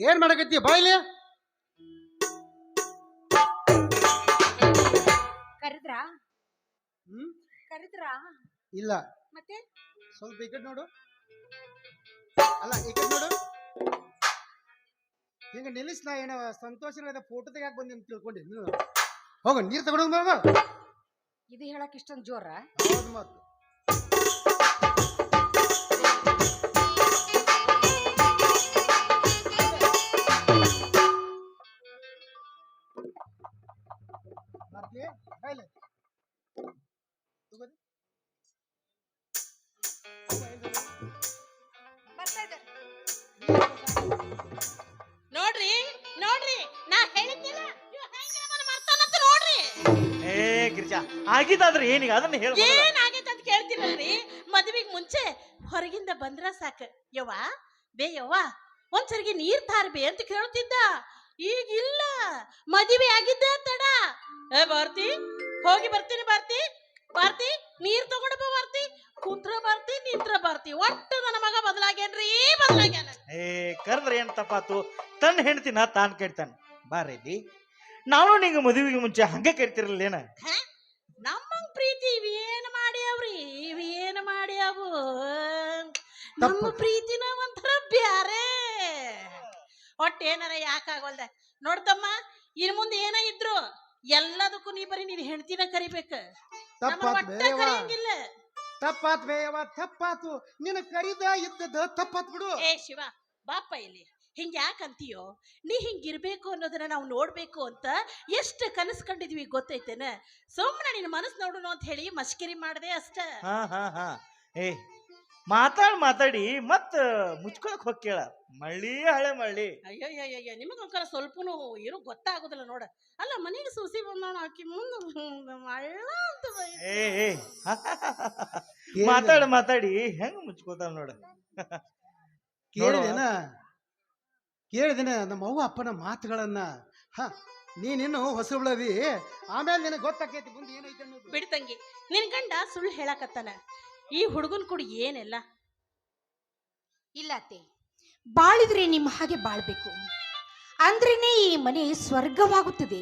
ಏನ್ ಮಾಡಕತ್ತಿ ಬಾಯ್ಲಿ? ಕರೆದ್ರ? ಹ್ಮ್? ಕರೆದ್ರ? ಇಲ್ಲ. ಮತ್ತೆ? ಸ್ವಲ್ಪ ಈ ಕಡೆ ನೋಡು. ಅಲ್ಲ ಈ ಕಡೆ ನೋಡು. ಹಿಂಗ ನಿಲ್ಲಿಸ್ ನಾ ಏನೋ ಸಂತೋಷ ಫೋಟೋ ತೆಗಿಯಾಕ ಬಂದಿ ಅಂತ ತಿಳ್ಕೊಂಡಿ ನೀನು. ಹೋಗ ನೀರ್ ತಗೊಂಡು ಇದು ಹೇಳಕ್ ಇಷ್ಟೊಂದ್ ಜೋರ? ಹೌದು ಮತ್. ಆಗಿದ್ದಾದ್ರೆ ಏನೀಗ? ಅದನ್ನ ಹೇಳ ಏನಾಗೈತೆ ಅಂತ ಕೇಳ್ತೀರಲ್ರಿ ಮದ್ವಿಗ್ ಮುಂಚೆ ಹೊರಗಿಂದ ಬಂದ್ರ ಸಾಕ. ಯವ್ವ ಬೇ ಯವ್ವ ಒಂದ್ಸರಿಗೆ ನೀರ್ ತಾರ್ಬೇ ಅಂತ ಕೇಳ್ತಿದ್ದ. ಈಗ ಇಲ್ಲ ಮದುವೆ ಆಗಿದ್ದ ತಡ. ಏ ಬರ್ತಿ ಹೋಗಿ ಬರ್ತೀನಿ ಬರ್ತಿ ಬರ್ತಿ ನೀರ್ ತಗೊಂಡು ಭಾರತಿ. ಬರ್ತಿ ಕುಂತ್ರ ಬರ್ತಿ ನಿಂತ್ರ ಬರ್ತಿ ಒಟ್ಟು ನನ್ನ ಮಗ ಬದಲಾಗ್ಯಾನ್ರಿ ಬದಲಾಗ್ಯಾನ. ಏ ಕರೆದ್ರೆ ಏನ್ ತಪ್ಪಾತು? ತನ್ನ ಹೆಂಡತಿನ ತಾನ್ ಕೇಳ್ತಾನೆ. ಬಾರೇಲಿ ನಾವು ನಿಂಗೆ ಮದುವೆಗೆ ಮುಂಚೆ ಹಂಗೆ ಕೇಳ್ತಿರಲಿಲ್ಲ ಏನ ಪ್ರೀತಿ ಇವೇನ್ ಮಾಡ್ಯಾವ್ರಿ? ಇವೇನ್ ಮಾಡ್ಯಾವು? ನಮ್ಮ. ಪ್ರೀತಿನ ಒಂಥರ ಬ್ಯಾರೆ. ಒಟ್ಟು ಏನಾರ ಯಾಕಾಗಲ್ದ ನೋಡ್ತಮ್ಮ ಇನ್ ಮುಂದೆ ಏನ ಇದ್ರು ಎಲ್ಲದಕ್ಕೂ ನೀ ಬರೀ ನೀನ್ ಹೆಂಡತಿನ ಕರಿಬೇಕ. ಕರಿಯಂಗಿಲ್ಲ. ತಪ್ಪಾತ್ ಬೇಯವ ತಪ್ಪಾತು. ನಿನ್ನ ಕರಿದ ಇದ್ದದ ತಪ್ಪಾತ್ ಬಿಡು. ಏ ಶಿವ ಬಾಪ ಇಲ್ಲಿ. ಹಿಂಗ ಯಾಕಂತೀಯೋ ನೀ ಹಿಂಗಿರ್ಬೇಕು ಅನ್ನೋದನ್ನ ನಾವು ನೋಡಬೇಕು ಅಂತ ಎಷ್ಟು ಕನಸು ಕಂಡಿದ್ವಿ ಗೊತ್ತೈತೇನೆ? ಸುಮ್ಮನೆ ನಿನ್ನ ಮನಸ್ಸು ನೋಡೋಣ ಅಂತ ಹೇಳಿ ಮಸ್ಕಿರಿ ಮಾಡಿದೆ ಅಷ್ಟ. ಹಾ ಹಾ ಹಾ. ಏ ಮಾತಾಡ್ ಮಾತಾಡಿ ಮತ್ತ ಮುಚ್ಕೊಳಕ್ ಹೋಗ್ಕೇಳ ಮಳ್ಳಿ ಹಳೆ ಮಳ್ಳಿ. ಅಯ್ಯಯ್ಯಯ್ಯ ನಿಮಗೊಂಕರ ಸ್ವಲ್ಪನು ಏನು ಗೊತ್ತಾಗೋದಿಲ್ಲ ನೋಡ. ಅಲ್ಲ ಮನೆಗೆ ಸೂಸಿ ಬಂದವನು ಆಕಿ ಮುಂದೆ ಮಳ್ಳ ಅಂತ. ಏ ಏ. ಮಾತಾಡಿ ಮಾತಾಡಿ ಹೆಂಗ್ ಮುಚ್ಕೋತಾಳ ನೋಡ? ಕೇಳಿದೇನ? ಕೇಳಿದೇನ ನಮ್ಮ ಅವ್ವ ಅಪ್ಪನ ಮಾತುಗಳನ್ನ. ಹ ನೀನಿನ್ನು ಹೊಸಬಳದಿ ಆಮೇಲೆ ನಿನಗೆ ಗೊತ್ತಾಕೈತಿ ಮುಂದೆ ಏನೈತೆ ಅನ್ನೋದು. ಬಿಡ್ ತಂಗಿ ನಿನ್ ಗಂಡ ಸುಳ್ಳು ಹೇಳಕತ್ತಾನ. ಈ ಹುಡುಗನ್ ಕೂಡ ಏನೆಲ್ಲ. ಇಲ್ಲ ಅತ್ತೆ ಬಾಳಿದ್ರೆ ನಿಮ್ಮ ಹಾಗೆ ಬಾಳ್ಬೇಕು. ಅಂದ್ರೇನೆ ಈ ಮನೆ ಸ್ವರ್ಗವಾಗುತ್ತದೆ.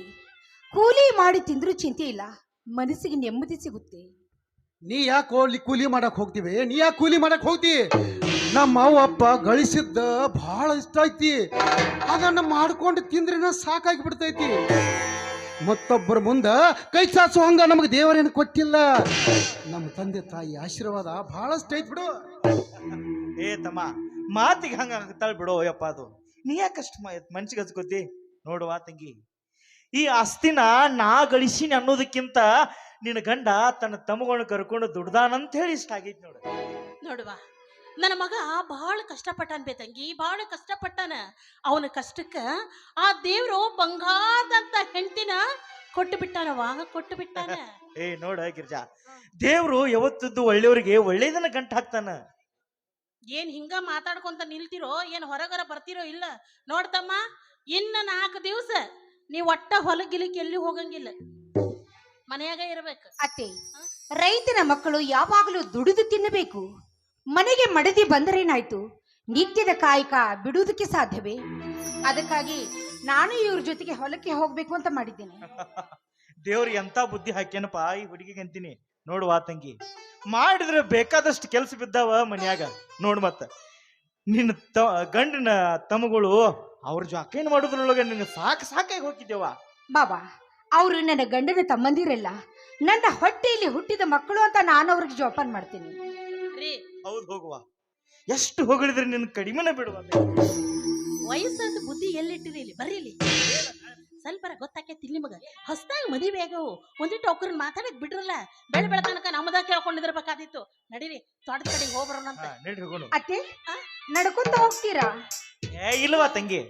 ಕೂಲಿ ಮಾಡಿ ತಿಂದ್ರು ಚಿಂತೆ ಇಲ್ಲ ಮನಸ್ಸಿಗೆ ನೆಮ್ಮದಿ ಸಿಗುತ್ತೆ. ನೀ ಯಾಕೆ ಕೂಲಿ ಮಾಡಕ್ ಹೋಗ್ತೀವಿ? ನೀ ಯಾಕೆ ಕೂಲಿ ಮಾಡಕ್ ಹೋಗ್ತಿ? ನಮ್ಮ ಅವ್ವಪ್ಪ ಗಳಿಸಿದ್ದ ಬಹಳ ಇಷ್ಟ ಐತಿ. ಅದನ್ನ ಮಾಡ್ಕೊಂಡು ತಿಂದ್ರೇನ ಸಾಕಾಗಿ ಬಿಡ್ತೈತಿ ಮತ್ತೊಬ್ಬರ ಮುಂದ ಕೈ ಚಾಚು ಹಂಗ ನಮಗೆ ದೇವರೇನು ಕೊಟ್ಟಿಲ್ಲ. ನಮ್ಮ ತಂದೆ ತಾಯಿ ಆಶೀರ್ವಾದ ಬಹಳಷ್ಟು ಐತಿ ಬಿಡು. ಏ ತಮ್ಮ ಮಾತಿಗೆ ಹಂಗ ಆಗ್ತಾಳ ಬಿಡು ಯಪ್ಪ ಅದು. ನೀ ಯಾಕಷ್ಟು ಮನ್ಸಿಗೆ ಹಚ್ಕೋತಿ? ನೋಡುವ ತಂಗಿ. ಈ ಆಸ್ತಿನ ನಾ ಗಳಿಸಿನಿ ಅನ್ನೋದಕ್ಕಿಂತ ನಿನ್ನ ಗಂಡ ತನ್ನ ತಮ್ಮಗಳನ್ನ ಕರ್ಕೊಂಡು ದುಡ್ದಾನಂತ ಹೇಳಿ ಇಷ್ಟ ಆಗೈತಿ ನೋಡು. ನೋಡುವ. ನನ್ನ ಮಗ ಬಹಳ ಕಷ್ಟಪಟ್ಟಾನ ಬೇ ತಂಗಿ ಬಹಳ ಕಷ್ಟಪಟ್ಟಾನ. ಅವನ ಕಷ್ಟಕ್ಕೆ ಆ ದೇವ್ರು ಬಂಗಾರದಂತ ಹೆಂಡತಿನ ಕೊಟ್ಟು ಬಿಟ್ಟಾನವ ಕೊಟ್ಟು ಬಿಟ್ಟಾನ ಏ ನೋಡ ಗಿರ್ಜಾ. ದೇವ್ರು ಯಾವತ್ತದ್ದು ಒಳ್ಳೆಯವ್ರಿಗೆ ಒಳ್ಳೇದನ್ನ ಗಂಟು ಹಾಕ್ತಾನ. ಏನ್ ಹಿಂಗ ಮಾತಾಡ್ಕೊಂತ ನಿಲ್ತಿರೋ ಏನ್ ಹೊರಗರ ಬರ್ತಿರೋ ಇಲ್ಲ. ನೋಡ್ತಮ್ಮ ಇನ್ನ ನಾಲ್ಕು ದಿವಸ ನೀ ಒಟ್ಟ ಹೊಲಗಿಲಿಕ್ಕೆ ಎಲ್ಲಿ ಹೋಗಂಗಿಲ್ಲ. ಮನೆಯಾಗ ಇರ್ಬೇಕು. ಅತ್ತೆ ರೈತನ ಮಕ್ಕಳು ಯಾವಾಗಲೂ ದುಡಿದು ತಿನ್ನಬೇಕು. ಮನೆಗೆ ಮಡದಿ ಬಂದರೇನಾಯ್ತು? ನಿತ್ಯದ ಕಾಯಕ ಬಿಡುವುದಕ್ಕೆ ಸಾಧ್ಯವೇ? ಅದಕ್ಕಾಗಿ ನಾನು ಇವ್ರ ಜೊತೆಗೆ ಹೊಲಕ್ಕೆ ಹೋಗ್ಬೇಕು ಅಂತ ಮಾಡಿದ್ದೇನೆ. ದೇವ್ರು ಎಂತ ಬುದ್ಧಿ ಹಾಕ್ಯನಪ್ಪ ಈ ಹುಡುಗಿಗೆ ಅಂತೀನಿ. ನೋಡುವ ತಂಗಿ. ಮಾಡಿದ್ರೆ ಬೇಕಾದಷ್ಟು ಕೆಲಸ ಬಿದ್ದಾವ ಮನ್ಯಾಗ. ನೋಡು ಮತ್ತ. ನಿನ್ನ ತ ಗಂಡನ ತಮ್ಮಗಳು ಅವ್ರ ಜಾಕೇನ್ ಮಾಡೋದ್ರೊಳಗೆ ನಿನ್ನ ಸಾಕು ಸಾಕಾಗಿ ಹೋಗಿದ್ದೇವ. ಬಾಬಾ ಅವರು ನನ್ನ ಗಂಡನ ತಮ್ಮಂದಿರಲ್ಲ. ನನ್ನ ಹೊಟ್ಟೆಯಲ್ಲಿ ಹುಟ್ಟಿದ ಮಕ್ಕಳು ಅಂತ ನಾನು ಅವ್ರಿಗೆ ಜೋಪಾನ್ ಮಾಡ್ತೀನಿ. ರೀ ಹೌದು ಹೋಗುವ. ಎಷ್ಟು ಹೊಗಳಿದ್ರೆ ನಿನ್ನ ಕಡಿಮೆನ ಬಿಡುವ? ವಯಸ್ಸಾದ ಬುದ್ಧಿ ಎಲ್ಲಿಟ್ಟಿರಿ ಇಲ್ಲಿ? ಬರ್ರಿ ಇಲ್ಲಿ. ಸ್ವಲ್ಪರ ಗೊತ್ತಾಕೈತಿ ನಿಮಗ. ಹೊಸದಾಗಿ ಮದುವೆ ಆಗವು ಒಂದಿಟ್ಟು ಅವ್ರನ್ನ ಮಾತಾಡಕ್ ಬಿಡ್ರಲ್ಲ ಬೆಳ ತನಕ ನಮ್ಮದ ಕೇಳ್ಕೊಂಡಿರ್ಬೇಕಾದಿತ್ತು ನಡೀರಿ ತೋಟದ ಕಡೆಗೆ ಹೋಗ್ಬರೋಣ ಅಂತ. ಅತ್ತೆ ನಡ್ಕೊಂತ ಹೋಗ್ತೀರಾ? ಏ ಇಲ್ವಾ ತಂಗಿ?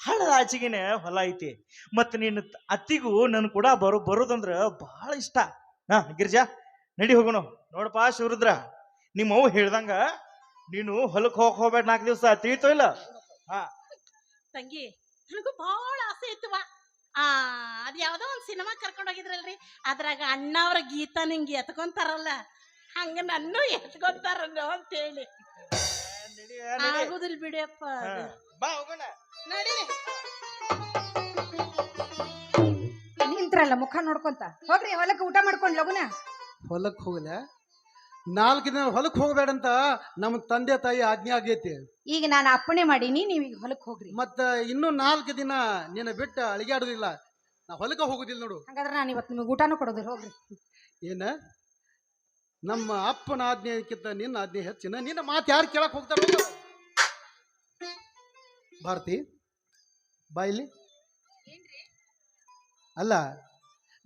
ಹಳದ ಆಚೆಗಿನ ಹೊಲ ಐತಿ. ಮತ್ ನಿನ್ನ ಅತ್ತಿಗೂ ನನ್ ಕೂಡ ಬರೋ ಬರೋದಂದ್ರ ಬಹಳ ಇಷ್ಟ. ಹಾ ಗಿರಿಜಾ ನಡಿ ಹೋಗೋಣ. ನೋಡಪ್ಪ ಶಿವರುದ್ರ. ನಿಮ್ಮ ಅವ್ ಹೇಳ್ದಂಗ ನೀನು ಹೊಲಕ್ ಹೋಗ್ ಹೋಗ್ಬೇಡ ನಾಲ್ಕು ದಿವಸ ತಿಳಿತೋ ಇಲ್ಲ? ಹಾ. ತಂಗಿ ನನಗೂ ಬಹಳ ಆಸೆ ಇತ್ತವ ಆ ಅದ್ ಯಾವ್ದೋ ಒಂದ್ ಸಿನಿಮಾ ಕರ್ಕೊಂಡು ಹೋಗಿದ್ರಲ್ರಿ? ಅದ್ರಾಗ ಅಣ್ಣ ಅವ್ರ ಗೀತ ನಿಂಗೆ ಎತ್ಕೊಂತಾರಲ್ಲ ಹಂಗ ನನ್ನೂ ಎತ್ಕೊಂತಾರ ಅಂತೇಳಿ. ನಡಿ, ನಡಿ. ಆಗುದಿಲ್ಲ ಬಿಡಿಯಪ್ಪ ಹಾ, ಬಾ ಹೋಗೋಣ. ನಡೀರಿ ನಿಂತ್ರಲ್ಲ ಮುಖ ನೋಡ್ಕೊಂತ? ಹೋಗ್ರಿ ಹೊಲಕ್ಕೆ ಊಟ ಮಾಡ್ಕೊಂಡ್ ಲಗುನ? ಹೊಲಕ್ಕೆ ಹೋಗಲ ನಾಲ್ಕು ದಿನ ಹೊಲಕ್ಕೆ ಹೋಗಬೇಡಂತ ನಮ್ಮ ತಂದೆ ತಾಯಿ ಆಜ್ಞೆ ಆಗೈತಿ. ಈಗ ನಾನು ಅಪ್ಪಣೆ ಮಾಡೀನಿ ನೀವ್ ಈಗ ಹೊಲಕ್ಕೆ ಹೋಗ್ರಿ. ಮತ್ತ ಇನ್ನು ನಾಲ್ಕು ದಿನ ನಿನ್ನ ಬಿಟ್ಟು ಅಳಿಗಾಡುದಿಲ್ಲ. ನಾ ಹೊಲಕ್ಕೆ ಹೋಗುದಿಲ್ಲ ನೋಡು. ಹಾಗಾದ್ರೆ ನಾನು ಇವತ್ತು ನಿಮಗೆ ಊಟನೂ ಕೊಡೋದಿಲ್ಲ ಹೋಗ್ರಿ. ಏನ? ನಮ್ಮ ಅಪ್ಪನ ಆಜ್ಞೆಕ್ಕಿಂತ ನಿನ್ನ ಆಜ್ಞೆ ಹೆಚ್ಚಿನ. ನಿನ್ನ ಮಾತು ಯಾರು ಕೇಳಕ್ ಹೋಗ್ತಾರ ಭಾರತಿ ಬಾಯಿಲಿ ಅಲ್ಲ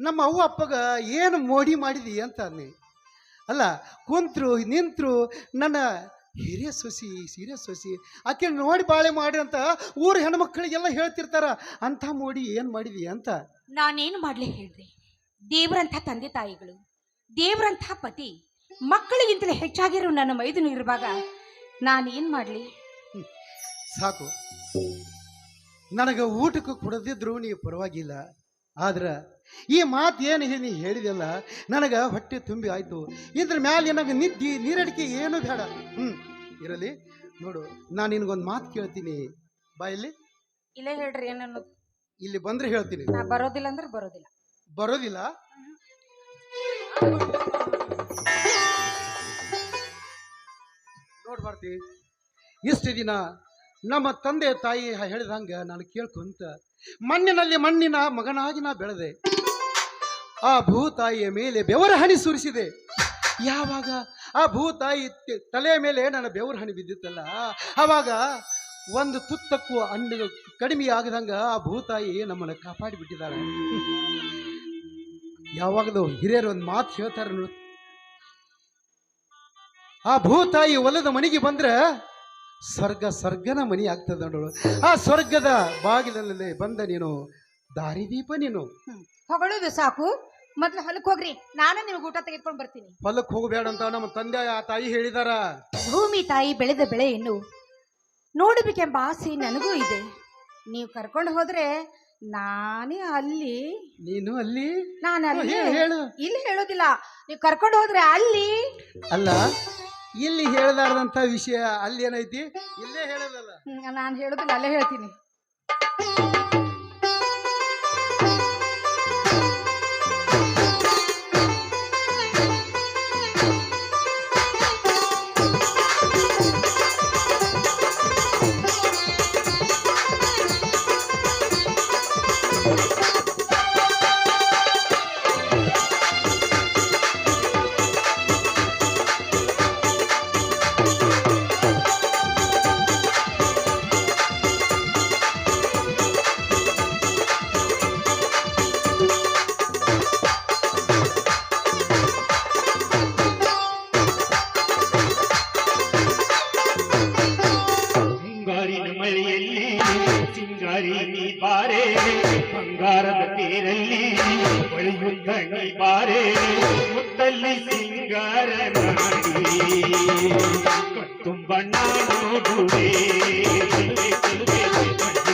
ನಮ್ಮ ಅವ್ವ ಅಪ್ಪಗ ಏನು ಮೋಡಿ ಮಾಡಿದಿ ಅಂತ ಅನ್ನಿ ಅಲ್ಲ ಕುಂತರು ನಿಂತರು ನನ್ನ ಹಿರಿಯ ಸೊಸಿ ಸೀರೆ ಸೊಸಿ ಆಕೆ ನೋಡಿ ಬಾಳೆ ಮಾಡಿ ಅಂತ ಊರ ಹೆಣ್ಮಕ್ಳಿಗೆಲ್ಲ ಹೇಳ್ತಿರ್ತಾರ ಅಂಥ ಮೋಡಿ ಏನು ಮಾಡಿದಿ? ಅಂತ. ನಾನೇನು ಮಾಡ್ಲಿ ಹೇಳ್ರಿ? ದೇವರಂಥ ತಂದೆ ತಾಯಿಗಳು ದೇವರಂಥ ಪತಿ ಮಕ್ಕಳಿಗಿಂತಲೇ ಹೆಚ್ಚಾಗಿರೋ ನನ್ನ ಮೈದನು ಇರುವಾಗ ನಾನೇನ್ ಮಾಡ್ಲಿ? ಸಾಕು. ನನಗೆ ಊಟಕ್ಕೆ ಕೊಡದಿದ್ರು ನೀವು ಪರವಾಗಿಲ್ಲ. ಆದ್ರೆ ಈ ಮಾತು ಏನು ನೀ ಹೇಳಿದೆಲ್ಲ ನನಗೆ ಹೊಟ್ಟೆ ತುಂಬಿ ಆಯ್ತು. ಇದ್ರ ಮ್ಯಾಲೆ ನನಗೆ ನಿದ್ದಿ ನೀರಡಿಕೆ ಏನು ಬೇಡ. ಹ್ಞೂ ಇರಲಿ ನೋಡು ನಾನು ನಿನಗೊಂದು ಮಾತು ಕೇಳ್ತೀನಿ. ಬಾಯಲ್ಲಿ ಇಲ್ಲೇ. ಹೇಳ್ರಿ ಏನನ್ನು ಇಲ್ಲಿ ಬಂದ್ರೆ ಹೇಳ್ತೀನಿ. ನಾ ಬರೋದಿಲ್ಲ ಅಂದ್ರೆ ಬರೋದಿಲ್ಲ. ಬರೋದಿಲ್ಲ? ನೋಡ್ ಬರ್ತಿ ಇಷ್ಟು ದಿನ ನಮ್ಮ ತಂದೆ ತಾಯಿ ಹೇಳಿದಂಗೆ ನಾನು ಕೇಳ್ಕೊಂತ, ಮಣ್ಣಿನಲ್ಲಿ ಮಣ್ಣಿನ ಮಗನಾಗಿ ನಾ ಬೆಳೆದೆ. ಆ ಭೂತಾಯಿಯ ಮೇಲೆ ಬೆವರ ಹನಿ ಸುರಿಸಿದೆ. ಯಾವಾಗ ಆ ಭೂತಾಯಿ ತಾಯಿ ತಲೆಯ ಮೇಲೆ ನನ್ನ ಬೆವರ ಹಣಿ ಬಿದ್ದಿತ್ತಲ್ಲ ಆವಾಗ ಒಂದು ತುತ್ತಕ್ಕೂ ಅನ್ನ ಕಡಿಮೆ ಆಗದಂಗ ಆ ಭೂತಾಯಿ ನಮ್ಮನ್ನು ಕಾಪಾಡಿ ಬಿಟ್ಟಿದ್ದಾಳೆ ಯಾವಾಗಲೂ ಹಿರಿಯರು ಒಂದು ಮಾತು ಹೇಳ್ತಾರೆ ನೋಡು. ಆ ಭೂತಾಯಿ ಹೊಲದ ಮನೆಗೆ ಬಂದ್ರೆ ಸ್ವರ್ಗ ಸ್ವರ್ಗನ ಮನಿ ಆಗ್ತದೆ ನೋಡು. ಆ ಸ್ವರ್ಗದ ಬಾಗಿಲಲ್ಲಿ ಬಂದ ನೀನು ದಾರಿದೀಪ ನೀನು. ಹೊಗಳೋದು ಸಾಕು. ಮೊದ್ಲು ಹೊಲಕ್ಕೆ ಹೋಗ್ರಿ. ನಾನು ನಿಮ್ಗೆ ಊಟ ತೆಗೆದುಕೊಂಡು ಬರ್ತೀನಿ. ಹೊಲಕ್ಕೆ ಹೋಗಬೇಡ ಅಂತ ನಮ್ಮ ತಂದೆ ಆ ತಾಯಿ ಹೇಳಿದಾರ. ಭೂಮಿ ತಾಯಿ ಬೆಳೆದ ಬೆಳೆಯನ್ನು ನೋಡಬೇಕೆಂಬ ಆಸೆ ನನಗೂ ಇದೆ. ನೀವು ಕರ್ಕೊಂಡು ಹೋದ್ರೆ ನಾನೇ ಅಲ್ಲಿ. ನೀನು ಅಲ್ಲಿ? ನಾನು ಅಲ್ಲಿ ಹೇಳು. ಇಲ್ಲಿ ಹೇಳೋದಿಲ್ಲ. ನೀವು ಕರ್ಕೊಂಡು ಹೋದ್ರೆ ಅಲ್ಲಿ. ಅಲ್ಲ ಇಲ್ಲಿ ಹೇಳದಾರದಂತ ವಿಷಯ ಅಲ್ಲಿ ಏನೈತಿ? ಇಲ್ಲೇ ಹೇಳೋದಲ್ಲ. ನಾನು ಹೇಳೋದಿಲ್ಲ ಅಲ್ಲೇ ಹೇಳ್ತೀನಿ.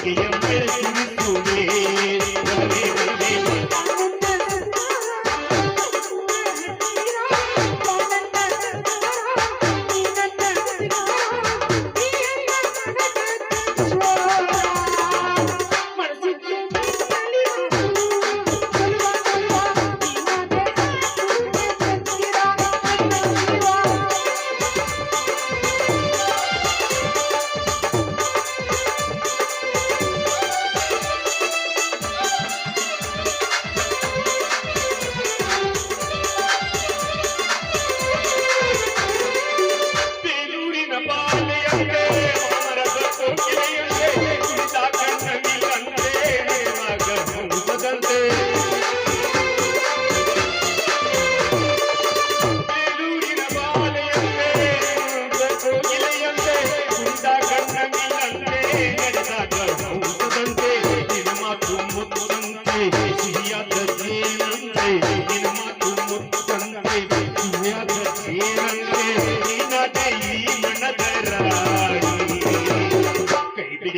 ಿಗೆಯ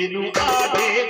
no AB.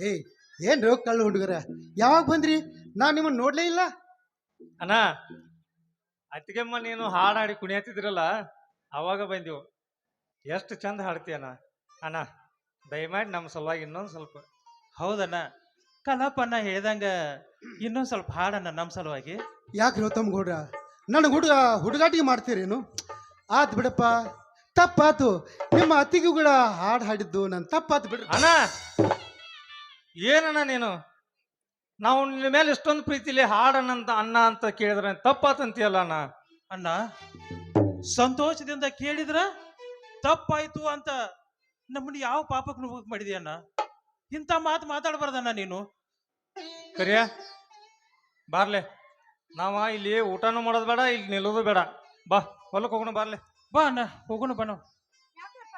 ಏ ಏನ್ರು ಕಳ್ಳು ಹುಡುಗರ. ಯಾವಾಗ ಬಂದ್ರಿ? ನಾ ನಿಮ್ಮನ್ನ ನೋಡ್ಲೇ ಇಲ್ಲ. ಅಣ್ಣ ಅತ್ತಿಗೆಮ್ಮ ನೀನು ಹಾಡು ಹಾಡಿ ಕುಣಿಯತ್ತಿದ್ರಲ್ಲ ಅವಾಗ ಬಂದೆವು. ಎಷ್ಟು ಚಂದ ಹಾಡ್ತೀಯಣ್ಣ ಅಣ್ಣ. ದಯಮಾಡಿ ನಮ್ಮ ಸಲುವಾಗಿ ಇನ್ನೊಂದು ಸ್ವಲ್ಪ. ಹೌದಣ್ಣ. ಕಲಾಪಣ್ಣ ಹೇಳ್ದಂಗ ಇನ್ನೊಂದು ಸ್ವಲ್ಪ ಹಾಡಣ್ಣ ನಮ್ಮ ಸಲುವಾಗಿ. ಯಾಕೆ ರೋ ತಮ್ಗೆ ನನ್ನ ಹುಡುಗ ಹುಡುಗಾಟಿಗೆ ಮಾಡ್ತೀರೇನು? ಆತ್ ಬಿಡಪ್ಪ. ತಪ್ಪಾತು. ನಿಮ್ಮ ಅತ್ತಿಗೂ ಕೂಡ ಹಾಡು ಹಾಡಿದ್ದು ನನ್ನ ತಪ್ಪಾತು ಬಿಡ ಅಣ್ಣ ಏನಣ್ಣ ನೀನು? ನಾವು ನಿನ್ನ ಮೇಲೆ ಇಷ್ಟೊಂದು ಪ್ರೀತಿಲಿ ಹಾಡಣ್ಣಂತ ಅಣ್ಣ ಅಂತ ಕೇಳಿದ್ರೆ ತಪ್ಪಾತಂತೀಯಲ್ಲ ಅಣ್ಣ? ಅಣ್ಣ ಸಂತೋಷದಿಂದ ಕೇಳಿದ್ರ ತಪ್ಪಾಯ್ತು ಅಂತ ನಮ್ಮನ್ನ ಯಾವ ಪಾಪಕ್ಕೆ ಮಾಡಿದ್ಯಣ್ಣ ಇಂಥ ಮಾತು ಮಾತಾಡಬಾರ್ದಣ್ಣ ನೀನು. ಕರಿಯ ಬಾರ್ಲೆ. ನಾವ ಇಲ್ಲಿ ಊಟನೂ ಮಾಡೋದು ಬೇಡ ಇಲ್ಲಿ ನಿಲ್ಲೋದು ಬೇಡ. ಬಾ ಹೊಲಕ್ಕೆ ಹೋಗೋಣ ಬಾರ್ಲೆ. ಬಾ ಅಣ್ಣ ಹೋಗೋಣ ಬಾ ನಾವು. ಯಾಕಪ್ಪ?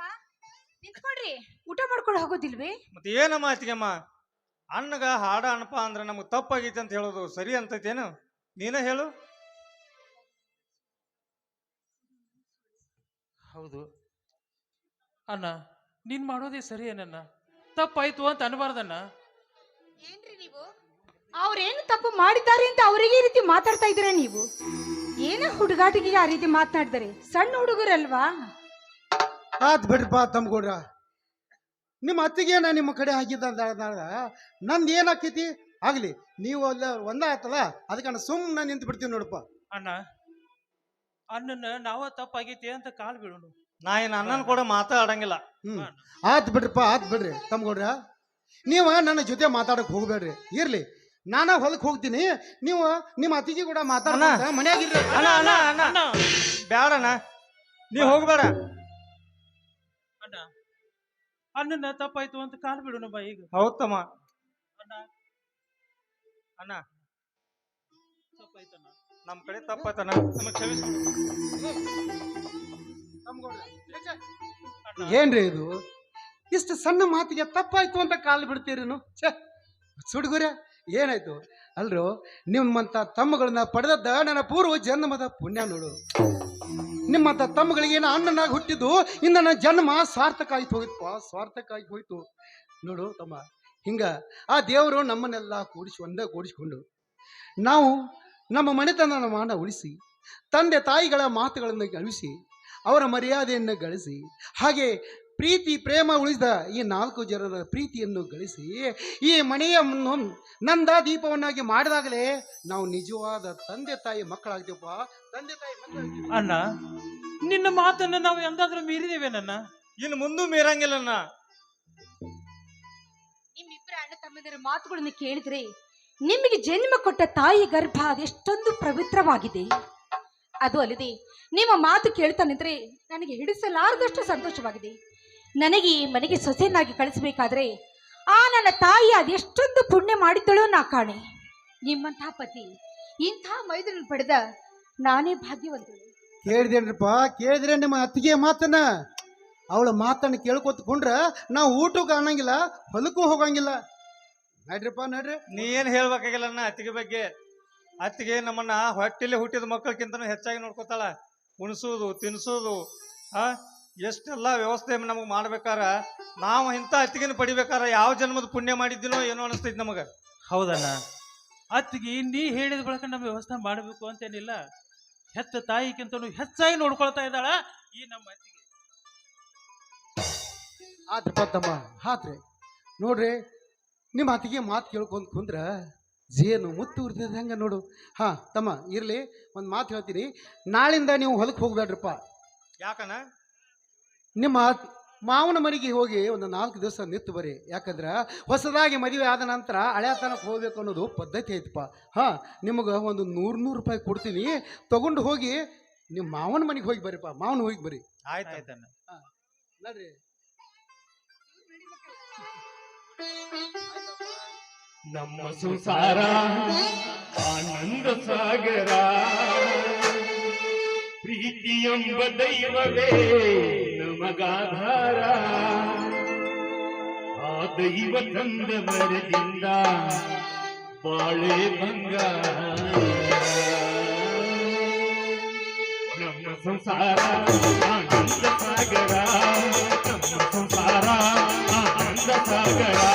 ನಿಂತ್ಕೊಡ್ರಿ ಊಟ ಮಾಡ್ಕೊಂಡು ಹೋಗೋದಿಲ್ವೇ ಮತ್ತೆ ಏನಮ್ಮ ಅತ್ತಿಗೆಮ್ಮ ಅಣ್ಣಗ ಹಾಡ ಅಣ್ಣಪ್ಪ ಅಂದ್ರೆ ನಮಗೆ ತಪ್ಪಾಗೈತೆ ಅಂತ ಹೇಳೋದು ಸರಿ ಅಂತೈತೇನು? ನೀನೇ ಹೇಳು. ಹೌದು. ಅಣ್ಣ ನೀನ್ ಮಾಡೋದೇ ಸರಿ ಏನನ್ನ ತಪ್ಪಾಯ್ತು ಅಂತ ಅನ್ಬಾರ್ದಣ್ಣ. ಏನ್ರಿ ನೀವು? ಅವ್ರೇನು ತಪ್ಪು ಮಾಡಿದ್ದಾರೆ ಅಂತ ಅವರಿಗೆ ಈ ರೀತಿ ಮಾತಾಡ್ತಾ ಇದ್ದೀರಾ ನೀವು? ಏನ ಹುಡುಗಾಟಿಗೆ ಆ ರೀತಿ ಮಾತನಾಡಿದರೆ? ಸಣ್ಣ ಹುಡುಗರಲ್ವಾ? ಆತ್ ಬಿಡ್ರಪ್ಪ ತಮ್ಗೌಡ್ರ ನಿಮ್ಮ ಅತ್ತಿಗೆ ನಾ ನಿಮ್ಮ ಕಡೆ ಹಾಕಿದ್ದ ನಂದು ಏನಾಕೈತಿ ಆಗ್ಲಿ ನೀವು ಅಲ್ಲ ಒಂದ ಆತಲ್ಲ ಅದಕ್ಕೆ ಸುಮ್ಮನೆ ನಿಂತು ಬಿಡ್ತೀವಿ ನೋಡಪ್ಪ. ಅಣ್ಣ ಅಣ್ಣನ ನಾವ ತಪ್ಪಾಗೈತಿ ಅಂತ ಕಾಲ್ ಬೀಳೋಣ. ನಾ ಏನು ಅಣ್ಣನ ಕೂಡ ಮಾತಾಡಂಗಿಲ್ಲ. ಹ್ಮ್. ಆತ್ ಬಿಡ್ರಿಪ್ಪ ಆತ್ ಬಿಡ್ರಿ ತಮ್ಗೌಡ್ರ ನೀವು ನನ್ನ ಜೊತೆ ಮಾತಾಡಕ್ ಹೋಗ್ಬೇಡ್ರಿ. ಇರ್ಲಿ ನಾನ ಹೊಲಕ್ ಹೋಗ್ತೀನಿ. ನೀವು ನಿಮ್ಮ ಅತ್ತಿಗೆ ಕೂಡ ಮಾತಾಡ ಮನೆಯಾಗಿರ್ಲಿ ಅಣ್ಣ ಅಣ್ಣ ಅಣ್ಣ. ಅಣ್ಣ. ಬ್ಯಾಡಣ್ಣ. ನೀ ಹೋಗ್ಬೇಡ. ಅಣ್ಣನ ತಪ್ಪಾಯ್ತು ಅಂತ ಕಾಲ್ ಬಿಡೋಣ ಬಾ ಈಗ. ಹೌದಮ್ಮ ಅಣ್ಣ. ಅಣ್ಣ. ತಪ್ಪಾಯ್ತಣ್ಣ. ನಮ್ಮ ಕಡೆ ತಪ್ಪಾಯ್ತಣ್ಣ. ನಮಗೆ ಕ್ಷಮಿಸು. ಏನ್ರಿ ಇದು? ಇಷ್ಟು ಸಣ್ಣ ಮಾತಿಗೆ ತಪ್ಪಾಯ್ತು ಅಂತ ಕಾಲು ಬಿಡ್ತೀರೇನು? ಸುಡುಗುರೆ ಸುಡುಗುರ ಏನಾಯ್ತು? ಅಲ್ರು ನಿಮ್ಮಂತ ತಮ್ಮಗಳನ್ನ ಪಡೆದದ್ದ ನನ್ನ ಪೂರ್ವ ಜನ್ಮದ ಪುಣ್ಯ ನೋಡು. ನಿಮ್ಮಂತ ತಮ್ಮಗಳಿಗೆ ಏನು ಅಣ್ಣನಾಗಿ ಹುಟ್ಟಿದ್ದು? ಇನ್ನು ನನ್ನ ಜನ್ಮ ಸಾರ್ಥಕ ಆಯ್ತು ಹೋಯ್ತು ಸ್ವಾರ್ಥಕ ಆಯ್ತು ಹೋಯ್ತು. ನೋಡು ತಮ್ಮ, ಹಿಂಗ ಆ ದೇವರು ನಮ್ಮನ್ನೆಲ್ಲ ಕೂಡಿಸಿ ಒಂದೇ ಕೂಡಿಸಿಕೊಂಡು ನಾವು ನಮ್ಮ ಮನೆತನ ಮಾನ ಉಳಿಸಿ, ತಂದೆ ತಾಯಿಗಳ ಮಾತುಗಳನ್ನು ಗಳಿಸಿ ಅವರ ಮರ್ಯಾದೆಯನ್ನು ಗಳಿಸಿ, ಹಾಗೆ ಪ್ರೀತಿ, ಪ್ರೇಮ ಉಳಿದ ಈ ನಾಲ್ಕು ಜನರ ಪ್ರೀತಿಯನ್ನು ಗಳಿಸಿ, ಈ ಮನೆಯ ಮುನ್ನು- ನಂದ ದೀಪವನ್ನಾಗಿ ಮಾಡಿದಾಗಲೇ ನಾವು ನಿಜವಾದ ತಂದೆ ತಾಯಿ ಮಕ್ಕಳಾಗ್ತೀವಪ್ಪ ಅಣ್ಣ ನಿನ್ನ ಮಾತನ್ನ ನಾವು ಎಂದಾದ್ರೂ ಮೀರಿದೇವೆ ನನ್ನ ಇನ್ನು ಮುಂದೂ ಮೀರಂಗಿಲ್ಲಣ್ಣ ನಿಮ್ಮಿಬ್ಬರ ಅಣ್ಣ ತಮ್ಮಂದಿರ ಮಾತುಗಳನ್ನು ಕೇಳಿದ್ರೆ ನಿಮಗೆ ಜನ್ಮ ಕೊಟ್ಟ ತಾಯಿ ಗರ್ಭ ಅದೆಷ್ಟೊಂದು ಪವಿತ್ರವಾಗಿದೆ. ಅದು ಅಲ್ಲದೆ ನಿಮ್ಮ ಮಾತು ಕೇಳ್ತಾ ನಿಂತ್ರೆ ನನಗೆ ಹಿಡಿಸಲಾರದಷ್ಟು ಸಂತೋಷವಾಗಿದೆ. ನನಗೆ ಈ ಮನೆಗೆ ಸೊಸೆಯನ್ನಾಗಿ ಕಳಿಸಬೇಕಾದ್ರೆ ಆ ನನ್ನ ತಾಯಿ ಅದೆಷ್ಟೊಂದು ಪುಣ್ಯ ಮಾಡಿದ್ದಳೋ ನಾ ಕಾಣೆ. ನಿಮ್ಮಂತಹ ಪತಿ ಇಂಥ ಮೈದನ ಪಡೆದ ನಾನೇ ಭಾಗ್ಯವಂತಳು. ಕೇಳಿದೇನ್ರಪ್ಪ? ಕೇಳಿದ್ರೆ ನಿಮ್ಮ ಅತ್ತಿಗೆ ಮಾತನ್ನ? ಅವಳ ಮಾತನ್ನ ಕೇಳ್ಕೊತ್ಕೊಂಡ್ರ ನಾವು ಊಟಕ್ಕೆ ಅನ್ನಂಗಿಲ್ಲ ಹೊಲಕ್ಕೂ ಹೋಗಂಗಿಲ್ಲ. ನಡ್ರಿಪ್ಪ ನಡ್ರಿ. ನೀ ಏನು ಹೇಳ್ಬೇಕಾಗಿಲ್ಲಣ್ಣ ಅತ್ತಿಗೆ ಬಗ್ಗೆ? ಅತ್ತಿಗೆ ನಮ್ಮನ್ನ ಹೊಟ್ಟೆಲಿ ಹುಟ್ಟಿದ ಮಕ್ಕಳಕ್ಕಿಂತ ಹೆಚ್ಚಾಗಿ ನೋಡ್ಕೊತಾಳ. ಉಣಿಸೋದು ತಿನ್ಸೋದು ಆ? ಎಷ್ಟೆಲ್ಲ ವ್ಯವಸ್ಥೆ ನಮಗೆ ಮಾಡ್ಬೇಕಾರ? ನಾವು ಇಂಥ ಅತ್ತಿಗೆನ ಪಡಿಬೇಕಾರ ಯಾವ ಜನ್ಮದ ಪುಣ್ಯ ಮಾಡಿದ್ದೀನೋ ಏನೋ ಅನಿಸ್ತೈತಿ ನಮಗೆ. ಹೌದಣ್ಣ. ಅತ್ತಿಗೆ ನೀ ಹೇಳಿದ ಬಳಕ ನಮ್ಮ ವ್ಯವಸ್ಥೆ ಮಾಡಬೇಕು ಅಂತೇನಿಲ್ಲ ಹೆತ್ತ ತಾಯಿಗಿಂತನೂ ಹೆಚ್ಚಾಗಿ ನೋಡ್ಕೊಳ್ತಾ ಇದ್ದಾಳ ಈ ನಮ್ಮ ಅತ್ತಿಗೆ. ಆದ್ರೆ ಆತ್ರಿ ನೋಡ್ರಿ ನಿಮ್ಮ ಅತ್ತಿಗೆ ಮಾತು ಕೇಳ್ಕೊಂತ ಕುಂದ್ರ ಜೇನು ಮುತ್ತು ಉರ್ದಿದ ಹೆಂಗ ನೋಡು. ಹಾ ತಮ್ಮ ಇರ್ಲಿ ಒಂದು ಮಾತು ಹೇಳ್ತೀನಿ. ನಾಳಿಂದ ನೀವು ಹೊಲಕ್ಕೆ ಹೋಗ್ಬೇಡ್ರಪ್ಪ. ಯಾಕಣ್ಣ? ನಿಮ್ಮ ಮಾವನ ಮನೆಗೆ ಹೋಗಿ ಒಂದು ನಾಲ್ಕು ದಿವಸ ನಿತ್ತು ಬರಿ ಯಾಕಂದ್ರೆ ಹೊಸದಾಗಿ ಮದುವೆ ಆದ ನಂತರ ಹಳೆತನಕ್ಕೆ ಹೋಗ್ಬೇಕು ಅನ್ನೋದು ಪದ್ಧತಿ ಐತಪ್ಪ. ಹಾಂ ನಿಮಗೆ ಒಂದು ನೂರು ನೂರು ರೂಪಾಯಿ ಕೊಡ್ತೀನಿ. ತಗೊಂಡು ಹೋಗಿ ನಿಮ್ಮ ಮಾವನ ಮನೆಗೆ ಹೋಗಿ ಬರ್ರಿಪ್ಪ. ಮಾವನ ಹೋಗಿ ಬರಿ ಆಯ್ತು ಆಯ್ತಣ್ಣ ನಡ್ರಿ. ನಮ್ಮ ಸಂಸಾರ ಆನಂದ ಸಾಗರ ಪ್ರೀತಿ ಎಂಬ ದೈವವೇ. ನಮಗಾಧಾರ ಆ ದೈವ ತಂದ ಮರದಿಂದ ಬಾಳೆ ಬಂಗಾರ. ನಮ್ಮ ಸಂಸಾರ ಆನಂದ ಸಾಗರ. ನಮ್ಮ ಸಂಸಾರ ಆನಂದ ಸಾಗರ.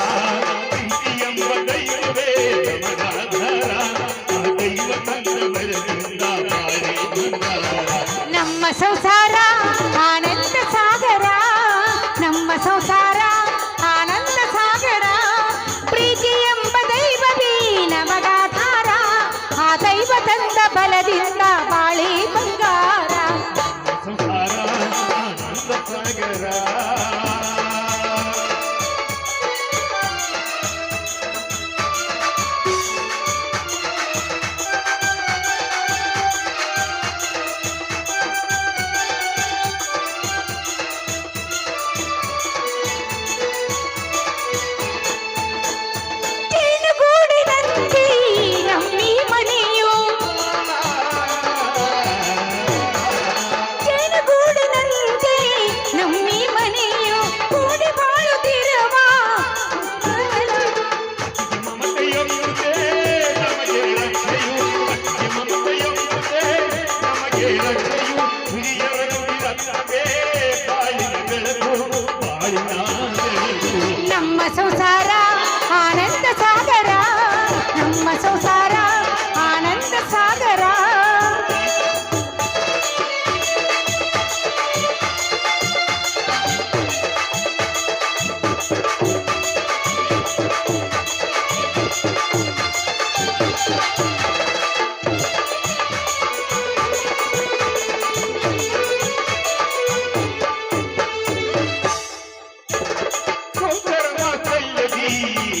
Sabe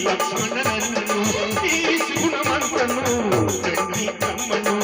లక్ష్మణ నన్ను ఈ శివునమంతను చండి కమ్మను.